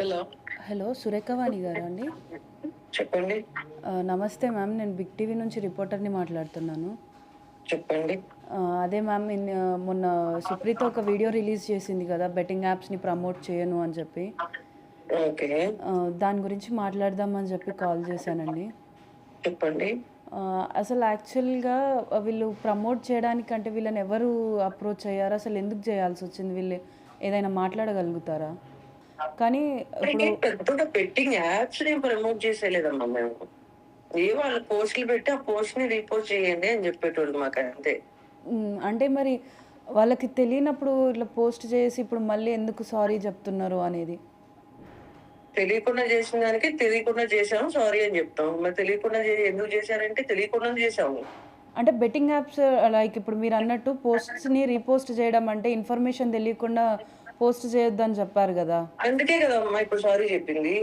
Hello. Hello Surekhavani గారా అండి? చెప్పండి. నమస్తే మ్యామ్ నేను బిగ్ టీవీ నుంచి రిపోర్టర్ని మాట్లాడుతున్నాను. చెప్పండి. అదే మ్యామ్ మొన్న సుప్రీత ఒక వీడియో రిలీజ్ చేసింది కదా బెట్టింగ్ యాప్స్ని ప్రమోట్ చేయను అని చెప్పి. ఓకే. దాని గురించి మాట్లాడదామని చెప్పి కాల్ చేశానండి. చెప్పండి. అసలు యాక్చువల్గా వీళ్ళు ప్రమోట్ చేయడానికంటే వీళ్ళని ఎవరు అప్రోచ్ అయ్యారు? అసలు ఎందుకు చేయాల్సి వచ్చింది? వీళ్ళు ఏదైనా మాట్లాడగలుగుతారా? కానీ పెద్దగా బెట్టింగ్ యాప్స్ని ప్రమోట్ చేసేలేదమ్మా మేము. ఏ వాళ్ళ పోస్టులు పెట్టి ఆ పోస్ట్ని రీపోస్ట్ చేయండి అని చెప్పేటోళ్ళు మాకు అంతే అంటే మరి వాళ్ళకి తెలియనప్పుడు ఇట్లా పోస్ట్ చేసి ఇప్పుడు మళ్ళీ ఎందుకు సారీ చెప్తున్నారు అనేది? తెలియకుండా చేసిన దానికి తెలియకుండా చేసాము సారీ అని చెప్తాం మరి తెలియకుండా ఎందుకు చేశారంటే తెలియకుండా చేసాము అంటే బెట్టింగ్ యాప్స్ లైక్ ఇప్పుడు మీరు అన్నట్టు పోస్ట్స్ని రీపోస్ట్ చేయడం అంటే ఇన్ఫర్మేషన్ తెలియకుండా పోస్ట్ చేయొద్దు అని చెప్పారు కదా. అందుకే కదమ్మా ఇప్పుడు సారీ చెప్పింది.